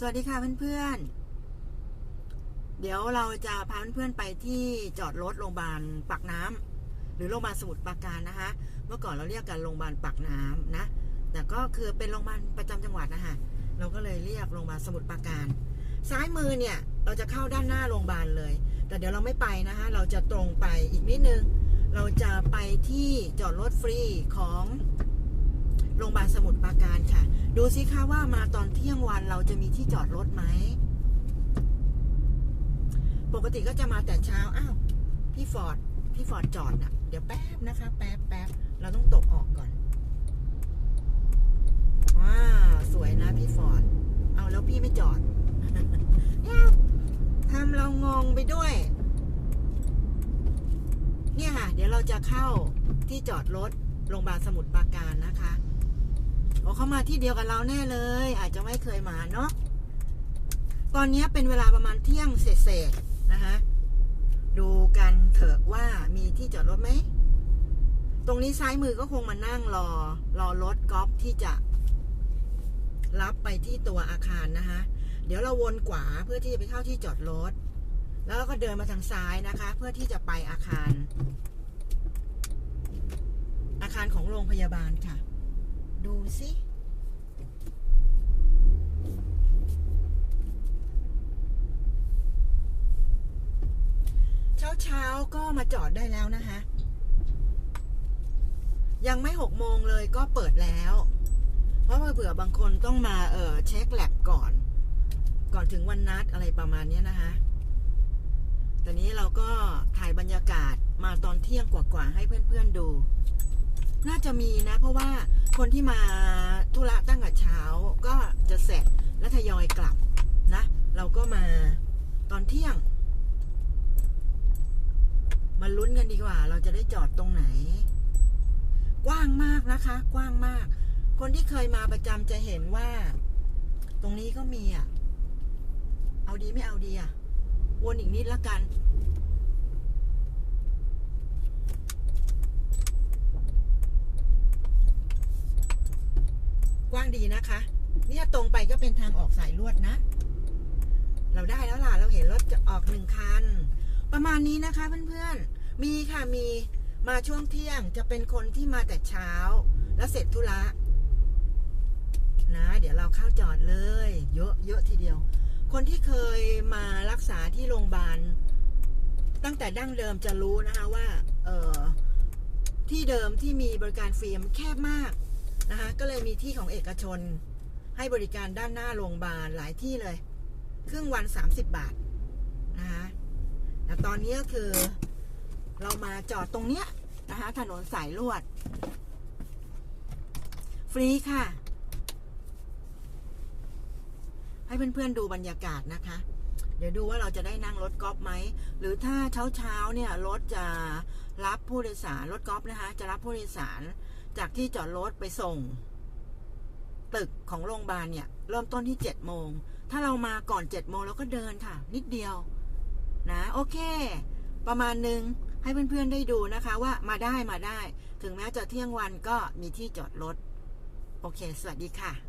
สวัสดีค่ะเพื่อนๆ เดี๋ยวเราจะพาเพื่อนๆไปที่จอดรถโรงพยาบาลปากน้ำหรือโรงพยาบาลสมุทรปราการนะคะ เมื่อก่อนเราเรียกกันโรงพยาบาลปากน้ำนะ แต่ก็คือเป็นโรงพยาบาลประจำจังหวัดนะคะเราก็เลยเรียกโรงพยาบาลสมุทรปราการ ซ้ายมือเนี่ยเราจะเข้าด้านหน้าโรงพยาบาลเลย แต่เดี๋ยวเราไม่ไปนะคะ เราจะตรงไปอีกนิดนึง เราจะไปที่จอดรถฟรีของโรงพยาบาลสมุทรปราการค่ะ ดูสิคะว่ามาตอนเที่ยงวันเราจะมีที่จอดรถไหม ปกติก็จะมาแต่เช้า อ้าว พี่ฟอร์ด พี่ฟอร์ดจอดน่ะ เดี๋ยวแป๊บนะคะ แป๊บแป๊บเราต้องตกออกก่อน ว้าว สวยนะพี่ฟอร์ด เอาแล้วพี่ไม่จอดเนี่ยทำเรางงไปด้วย เนี่ยค่ะ เดี๋ยวเราจะเข้าที่จอดรถโรงพยาบาลสมุทรปราการ เขามาที่เดียวกับเราแน่เลย อาจจะไม่เคยมาเนาะตอนนี้เป็นเวลาประมาณเที่ยงเศษๆนะคะดูกันเถอะว่ามีที่จอดรถไหม ตรงนี้ซ้ายมือก็คงมานั่งรอ รอรถกอล์ฟที่จะรับไปที่ตัวอาคารนะคะ เดี๋ยวเราวนขวาเพื่อที่จะไปเข้าที่จอดรถ แล้วก็เดินมาทางซ้ายนะคะ เพื่อที่จะไปอาคาร อาคารของโรงพยาบาลค่ะ ดูสิ เช้าเช้าก็มาจอดได้แล้วนะคะ ยังไม่หกโมงเลยก็เปิดแล้ว เพราะว่าเผื่อบางคนต้องมาเออเช็คแลบก่อน ก่อนถึงวันนัดอะไรประมาณนี้นะคะตอนนี้เราก็ถ่ายบรรยากาศมาตอนเที่ยงกว่าๆให้เพื่อนๆดู น่าจะมีนะ เพราะว่าคนที่มาธุระตั้งแต่เช้าก็จะเสร็จและทยอยกลับนะ เราก็มาตอนเที่ยง มาลุ้นกันดีกว่า เราจะได้จอดตรงไหน กว้างมากนะคะ กว้างมาก คนที่เคยมาประจำจะเห็นว่า ตรงนี้ก็มีอะ เอาดีไม่เอาดีอะ วนอีกนิดละกัน กว้างดีนะคะ เนี่ยตรงไปก็เป็นทางออกสายลวดนะ เราได้แล้วล่ะ เราเห็นรถจะออกหนึ่งคัน ประมาณนี้นะคะเพื่อนๆ มีค่ะมีมาช่วงเที่ยงจะเป็นคนที่มาแต่เช้า แล้วเสร็จธุระนะ เดี๋ยวเราเข้าจอดเลย เยอะเยอะทีเดียว คนที่เคยมารักษาที่โรงพยาบาล ตั้งแต่ดั้งเดิมจะรู้นะคะว่า เออที่เดิมที่มีบริการฟรีมแคบมาก นะคะก็เลยมีที่ของเอกชน ให้บริการด้านหน้าโรงพยาบาลหลายที่เลย ครึ่งวัน 30 บาทนะคะแต่ตอนนี้ก็คือเรามาจอดตรงเนี้ยนะคะถนนสายลวด ฟรีค่ะ ให้เพื่อนๆดูบรรยากาศนะคะ เดี๋ยวดูว่าเราจะได้นั่งรถกอล์ฟไหม หรือถ้าเช้าๆเนี่ยรถจะรับผู้โดยสารรถกอล์ฟนะคะ จะรับผู้โดยสารจากที่จอดรถไปส่ง ตึกของโรงพยาบาลเนี่ย เริ่มต้นที่เจ็ดโมง ถ้าเรามาก่อนเจ็ดโมงเราก็เดินค่ะ นิดเดียว นะ โอเค ประมาณหนึ่งให้เพื่อนๆได้ดูนะคะว่ามาได้มาได้ ถึงแม้จะเที่ยงวันก็มีที่จอดรถ โอเค สวัสดีค่ะ